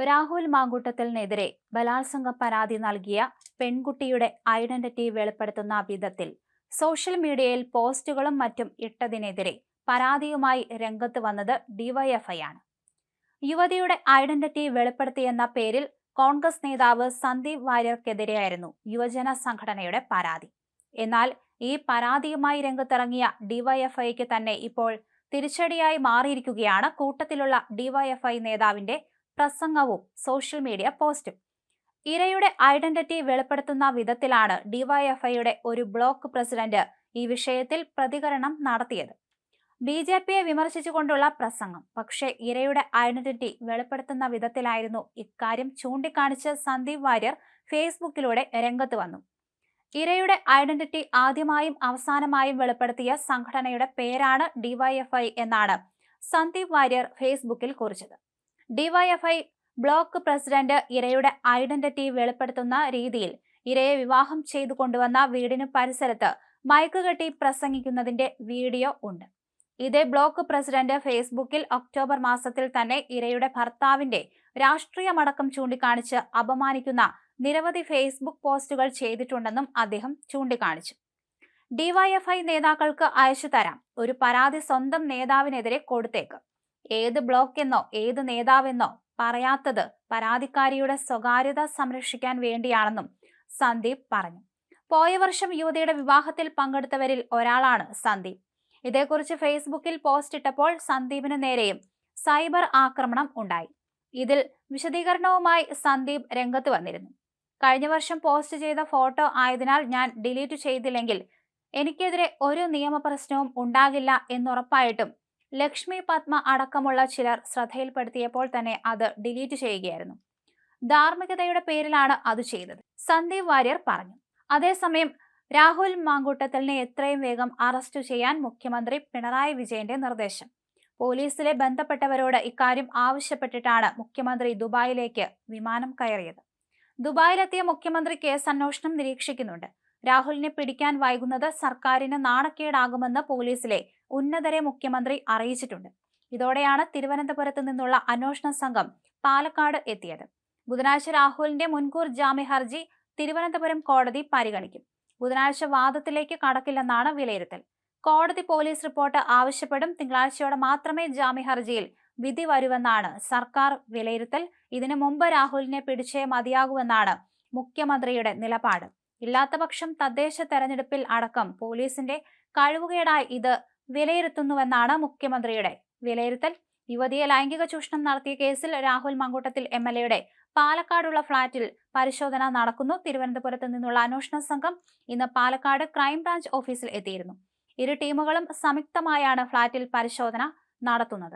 രാഹുൽ മാങ്കൂട്ടത്തിനെതിരെ ബലാത്സംഗ പരാതി നൽകിയ പെൺകുട്ടിയുടെ ഐഡന്റിറ്റി വെളിപ്പെടുത്തുന്ന വിധത്തിൽ സോഷ്യൽ മീഡിയയിൽ പോസ്റ്റുകളും മറ്റും ഇട്ടതിനെതിരെ പരാതിയുമായി രംഗത്ത് വന്നത് ഡിവൈഎഫ്ഐ ആണ് യുവതിയുടെ ഐഡന്റിറ്റി വെളിപ്പെടുത്തിയെന്ന പേരിൽ കോൺഗ്രസ് നേതാവ് സന്ദീപ് വാര്യർക്കെതിരെയായിരുന്നു യുവജന സംഘടനയുടെ പരാതി. എന്നാൽ ഈ പരാതിയുമായി രംഗത്തിറങ്ങിയ ഡിവൈഎഫ്ഐക്ക് തന്നെ ഇപ്പോൾ തിരിച്ചടിയായി മാറിയിരിക്കുകയാണ് കൂട്ടത്തിലുള്ള ഡിവൈഎഫ്ഐ നേതാവിന്റെ പ്രസംഗവും സോഷ്യൽ മീഡിയ പോസ്റ്റും. ഇരയുടെ ഐഡന്റിറ്റി വെളിപ്പെടുത്തുന്ന വിധത്തിലാണ് ഡിവൈഎഫ്ഐയുടെ ഒരു ബ്ലോക്ക് പ്രസിഡന്റ് ഈ വിഷയത്തിൽ പ്രതികരണം നടത്തിയത്. ബി ജെ പിയെ വിമർശിച്ചുകൊണ്ടുള്ള പ്രസംഗം പക്ഷേ ഇരയുടെ ഐഡന്റിറ്റി വെളിപ്പെടുത്തുന്ന വിധത്തിലായിരുന്നു ഇക്കാര്യം ചൂണ്ടിക്കാണിച്ച് സന്ദീപ് വാര്യർ ഫേസ്ബുക്കിലൂടെ രംഗത്ത് വന്നു. ഇരയുടെ ഐഡന്റിറ്റി ആദ്യമായും അവസാനമായും വെളിപ്പെടുത്തിയ സംഘടനയുടെ പേരാണ് ഡിവൈഎഫ്ഐ എന്നാണ് സന്ദീപ് വാര്യർ ഫേസ്ബുക്കിൽ കുറിച്ചത്. ഡിവൈഎഫ്ഐ ബ്ലോക്ക് പ്രസിഡന്റ് ഇരയുടെ ഐഡന്റിറ്റി വെളിപ്പെടുത്തുന്ന രീതിയിൽ ഇരയെ വിവാഹം ചെയ്തു കൊണ്ടുവന്ന വീടിന് പരിസരത്ത് മയക്ക് കെട്ടി പ്രസംഗിക്കുന്നതിന്റെ വീഡിയോ ഉണ്ട്. ഇതേ ബ്ലോക്ക് പ്രസിഡന്റ് ഫേസ്ബുക്കിൽ ഒക്ടോബർ മാസത്തിൽ തന്നെ ഇരയുടെ ഭർത്താവിന്റെ രാഷ്ട്രീയമടക്കം ചൂണ്ടിക്കാണിച്ച് അപമാനിക്കുന്ന നിരവധി ഫേസ്ബുക്ക് പോസ്റ്റുകൾ ചെയ്തിട്ടുണ്ടെന്നും അദ്ദേഹം ചൂണ്ടിക്കാണിച്ചു. ഡിവൈഎഫ്ഐ നേതാക്കൾക്ക് അയച്ചു തരാം. ഒരു പരാതി സ്വന്തം നേതാവിനെതിരെ കൊടുത്തേക്ക്. ഏത് ബ്ലോക്ക് എന്നോ ഏത് നേതാവെന്നോ പറയാത്തത് പരാതിക്കാരിയുടെ സ്വകാര്യത സംരക്ഷിക്കാൻ വേണ്ടിയാണെന്നും സന്ദീപ് പറഞ്ഞു. പോയ വർഷം യുവതിയുടെ വിവാഹത്തിൽ പങ്കെടുത്തവരിൽ ഒരാളാണ് സന്ദീപ്. ഇതേക്കുറിച്ച് ഫേസ്ബുക്കിൽ പോസ്റ്റ് ഇട്ടപ്പോൾ സന്ദീപിന് നേരെയും സൈബർ ആക്രമണം ഉണ്ടായി. ഇതിൽ വിശദീകരണവുമായി സന്ദീപ് രംഗത്ത് വന്നിരുന്നു. കഴിഞ്ഞ വർഷം പോസ്റ്റ് ചെയ്ത ഫോട്ടോ ആയതിനാൽ ഞാൻ ഡിലീറ്റ് ചെയ്തില്ലെങ്കിൽ എനിക്കെതിരെ ഒരു നിയമപ്രശ്നവും ഉണ്ടാകില്ല എന്നുറപ്പായിട്ടും ലക്ഷ്മി പത്മ അടക്കമുള്ള ചിലർ ശ്രദ്ധയിൽപ്പെടുത്തിയപ്പോൾ തന്നെ അത് ഡിലീറ്റ് ചെയ്യുകയായിരുന്നു. ധാർമ്മികതയുടെ പേരിലാണ് അത് ചെയ്തത് സന്ദീപ് വാര്യർ പറഞ്ഞു. അതേസമയം രാഹുൽ മാങ്കൂട്ടത്തലിനെ എത്രയും വേഗം അറസ്റ്റ് ചെയ്യാൻ മുഖ്യമന്ത്രി പിണറായി വിജയന്റെ നിർദ്ദേശം. പോലീസിലെ ബന്ധപ്പെട്ടവരോട് ഇക്കാര്യം ആവശ്യപ്പെട്ടിട്ടാണ് മുഖ്യമന്ത്രി ദുബായിലേക്ക് വിമാനം കയറിയത്. ദുബായിലെത്തിയ മുഖ്യമന്ത്രി കേസ് അന്വേഷണം നിരീക്ഷിക്കുന്നുണ്ട്. രാഹുലിനെ പിടിക്കാൻ വൈകുന്നത് സർക്കാരിന് നാണക്കേടാകുമെന്ന് പോലീസിലെ ഉന്നതരെ മുഖ്യമന്ത്രി അറിയിച്ചിട്ടുണ്ട്. ഇതോടെയാണ് തിരുവനന്തപുരത്ത് നിന്നുള്ള അന്വേഷണ സംഘം പാലക്കാട് എത്തിയത്. ബുധനാഴ്ച രാഹുലിന്റെ മുൻകൂർ ജാമ്യ ഹർജി തിരുവനന്തപുരം കോടതി പരിഗണിക്കും. ബുധനാഴ്ച വാദത്തിലേക്ക് കടക്കില്ലെന്നാണ് വിലയിരുത്തൽ. കോടതി പോലീസ് റിപ്പോർട്ട് ആവശ്യപ്പെടും തിങ്കളാഴ്ചയോടെ മാത്രമേ ജാമ്യ ഹർജിയിൽ വിധി വരുമെന്നാണ് സർക്കാർ വിലയിരുത്തൽ. ഇതിനു മുമ്പ് രാഹുലിനെ പിടിച്ചേ മതിയാകുമെന്നാണ് മുഖ്യമന്ത്രിയുടെ നിലപാട്. ഇല്ലാത്തപക്ഷം തദ്ദേശ തെരഞ്ഞെടുപ്പിൽ അടക്കം പോലീസിന്റെ കഴിവുകേടായി ഇത് വിലയിരുത്തുന്നുവെന്നാണ് മുഖ്യമന്ത്രിയുടെ വിലയിരുത്തൽ. യുവതിയെ ലൈംഗിക ചൂഷണം നടത്തിയ കേസിൽ രാഹുൽ മങ്കൂട്ടത്തിൽ എം എൽ എയുടെ പാലക്കാടുള്ള ഫ്ളാറ്റിൽ പരിശോധന നടക്കുന്നു. തിരുവനന്തപുരത്ത് നിന്നുള്ള അന്വേഷണ സംഘം ഇന്ന് പാലക്കാട് ക്രൈംബ്രാഞ്ച് ഓഫീസിൽ എത്തിയിരുന്നു. ഇരു ടീമുകളും സംയുക്തമായാണ് ഫ്ളാറ്റിൽ പരിശോധന നടത്തുന്നത്.